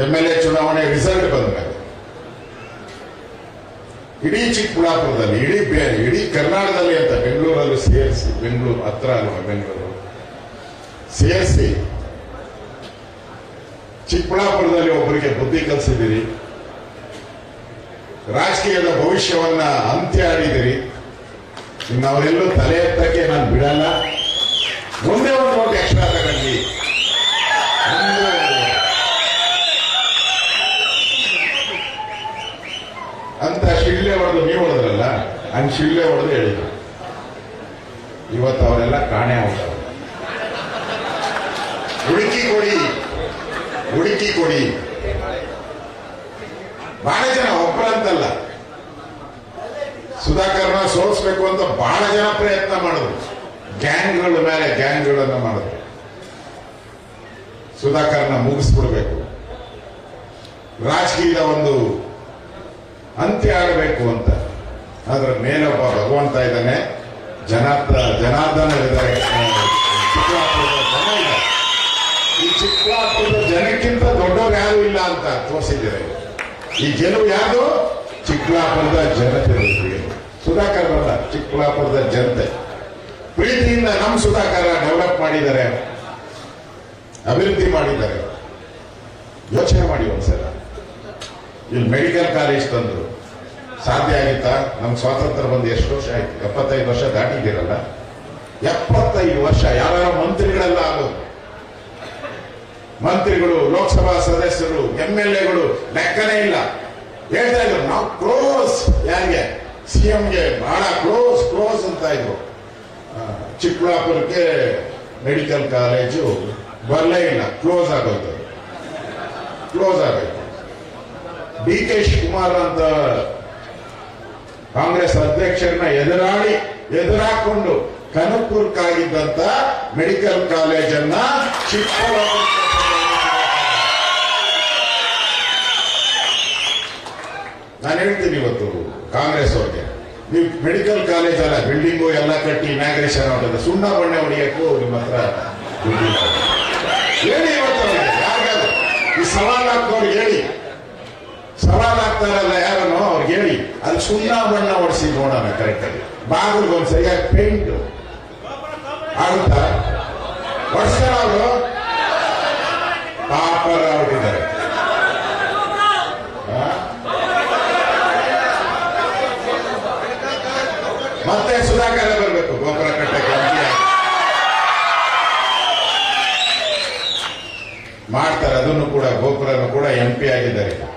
M L ಚುನಾವಣೆ result ಬಂದ ಮೇಲೆ ಇಡೀ ಚಿಕ್ಕಬಳ್ಳಾಪುರದಲ್ಲಿ, ಇಡೀ ಬೇರೆ, ಇಡೀ ಕರ್ನಾಟಕದಲ್ಲಿ ಅಂತ ಬೆಂಗಳೂರಲ್ಲೂ ಸೇರಿಸಿ, ಬೆಂಗಳೂರು ಹತ್ರ ಬೆಂಗಳೂರು? ಸೇರಿಸಿ ಚಿಕ್ಕಬಳ್ಳಾಪುರದಲ್ಲಿ ಒಬ್ಬರಿಗೆ ಬುದ್ಧಿ ಕಲಿಸಿದಿರಿ ರಾಜಕೀಯದ ಭವಿಷ್ಯವನ್ನ ಅಂತ್ಯ ಆಡಿದಿರಿ ಅವರೆಲ್ಲೂ ತಲೆ ಎತ್ತಕ್ಕೆ ನಾನು ಬಿಡಲ್ಲ ಒಂದೇ ಒಂದು ನೋಟ್ ಎಕ್ಸ್ಟ್ರಾ ತಗೊಂಡು ಒಂದು ಅಂತ ಶಿಳ್ಳೆ ಹೊಡೆದು ನೀವು ಹೊಡೆದ್ರಲ್ಲ ಹಂಗ್ ಶಿಳ್ಳೆ ಹೊಡೆದು ಹೇಳಿದ್ರು. ಇವತ್ತು ಅವರೆಲ್ಲ ಕಾಣೆ ಆಗ್ತಾರೆ ಹುಡುಕಿ ಕೊಡಿ ಹುಡುಕಿ ಕೊಡಿ. ಬಹಳ ಜನ ಒಬ್ಬರಂತಲ್ಲ ಸುಧಾಕರ್ನ ಸೋಲಿಸ್ಬೇಕು ಅಂತ ಬಹಳ ಜನ ಪ್ರಯತ್ನ ಮಾಡಿದ್ರು. ಗ್ಯಾಂಗ್ಗಳ ಮೇಲೆ ಗ್ಯಾಂಗ್ಗಳನ್ನು ಮಾಡಿದ್ರು. ಸುಧಾಕರ್ನ ಮುಗಿಸ್ಬಿಡ್ಬೇಕು. ರಾಜಕೀಯದ ಒಂದು ಅಂತ್ಯ ಆಗಬೇಕು ಅಂತ. ಅದರ ಮೇಲೊಬ್ಬ ಭಗವಂತ ಇದ್ದಾನೆ. ಜನಾರ್ದ ಜನಾರ್ದನ ಇದ್ದಾರೆ. ಈ ಚಿಕ್ಕಬಳ್ಳಾಪುರದ ಜನಕ್ಕಿಂತ ದೊಡ್ಡವ್ರು ಯಾರು ಇಲ್ಲ ಅಂತ ತೋರಿಸಿದ್ದಾರೆ. ಈ ಗೆಲುವು ಯಾರು ಚಿಕ್ಕಬಳ್ಳಾಪುರದ ಜನತೆ ಸುಧಾಕರ್ ಬರಲ್ಲ ಚಿಕ್ಕಬಳ್ಳಾಪುರದ ಜನತೆ. ಪ್ರೀತಿಯಿಂದ ನಮ್ಮ ಸುಧಾಕರ ಡೆವಲಪ್ ಮಾಡಿದ್ದಾರೆ. ಅಭಿವೃದ್ಧಿ ಮಾಡಿದ್ದಾರೆ. ಯೋಚನೆ ಮಾಡಿ ಒಂದ್ಸಲ. ಇಲ್ಲಿ ಮೆಡಿಕಲ್ ಕಾಲೇಜ್ ತಂದ್ರು. ಸಾಧ್ಯ ಆಗಿತ್ತಾ? ನಮ್ಗೆ ಸ್ವಾತಂತ್ರ್ಯ ಬಂದು ಎಷ್ಟು ವರ್ಷ ಆಯ್ತು? ಎಪ್ಪತ್ತೈದು ವರ್ಷ ದಾಟಿದ್ದೀರಲ್ಲ? ಎಪ್ಪತ್ತೈದು ವರ್ಷ ಯಾರ ಮಂತ್ರಿಗಳೆಲ್ಲ ಆಗೋದು. ಮಂತ್ರಿಗಳು, ಲೋಕಸಭಾ ಸದಸ್ಯರು, ಎಂ ಎಲ್ ಎಗಳು, ಲೆಕ್ಕನೇ ಇಲ್ಲ. ಹೇಳ್ತಾ ಇದ್ರು, ನಾವು ಕ್ಲೋಸ್ ಯಾರಿಗೆ? ಸಿಎಂಗೆ ಬಹಳ ಕ್ಲೋಸ್ ಕ್ಲೋಸ್ ಅಂತ ಇದ್ರು. ಚಿಕ್ಕಬಳ್ಳಾಪುರಕ್ಕೆ ಮೆಡಿಕಲ್ ಕಾಲೇಜು ಬರಲೇ ಇಲ್ಲ. ಕ್ಲೋಸ್ ಆಗೋಯ್ತು. ಕ್ಲೋಸ್ ಆಗೋಯ್ತು. ಡಿ ಕೆ ಶಿವಕುಮಾರ್ ಅಂತ ಕಾಂಗ್ರೆಸ್ ಅಧ್ಯಕ್ಷರನ್ನ ಎದುರಾಳಿ, ಎದುರಾಕೊಂಡು ಕನಕಪುರಕ್ಕಾಗಿದ್ದಂತ ಮೆಡಿಕಲ್ ಕಾಲೇಜನ್ನ ಚಿಕ್ಕಬಳ್ಳಾಪುರ ನಾನು ಹೇಳ್ತೀನಿ ಇವತ್ತು ಕಾಂಗ್ರೆಸ್ ಅವ್ರಿಗೆ. ನೀವು ಮೆಡಿಕಲ್ ಕಾಲೇಜ್ ಅಲ್ಲ, ಬಿಲ್ಡಿಂಗು ಎಲ್ಲ ಕಟ್ಟಿ ಇನಾಗ್ರೇಷನ್ ಮಾಡಿದ್ರೆ ಸುಣ್ಣ ಬಣ್ಣೆ ಹೊಡಿಯಕ್ಕೂ ನಿಮ್ಮ ಹತ್ರ. ಹೇಳಿ ಇವತ್ತು ಈ ಸವಾಲ್ ಹಾಕೋರು ಹೇಳಿ. ಸವಾಲ್ ಹಾಕ್ತಾರಲ್ಲ ಅವ್ರಿಗೆ ಹೇಳಿ ಅದು ಸುಣ್ಣ ಬಣ್ಣ ಹೊಡಿಸಿ ನೋಡೋಣ ಕರೆಕ್ಟ್ ಆಗಿ. ಬಾಗಿಲಿಗೆ ಒಂದು ಸರಿಯಾಗಿ ಪೇಂಟ್ ಆಗುತ್ತಾ? ಹೊಡ್ಸ್ತಾರ ಅವರು ಪಾಪರ ಮತ್ತೆ ಸುಧಾಕರ ಬರಬೇಕು, ಗೋಪುರ ಕಟ್ಟಕ್ಕೆ. ಮಾಡ್ತಾರೆ, ಅದನ್ನು ಕೂಡ, ಗೋಪುರನು ಕೂಡ ಎಂ ಪಿ ಆಗಿದ್ದಾರೆ.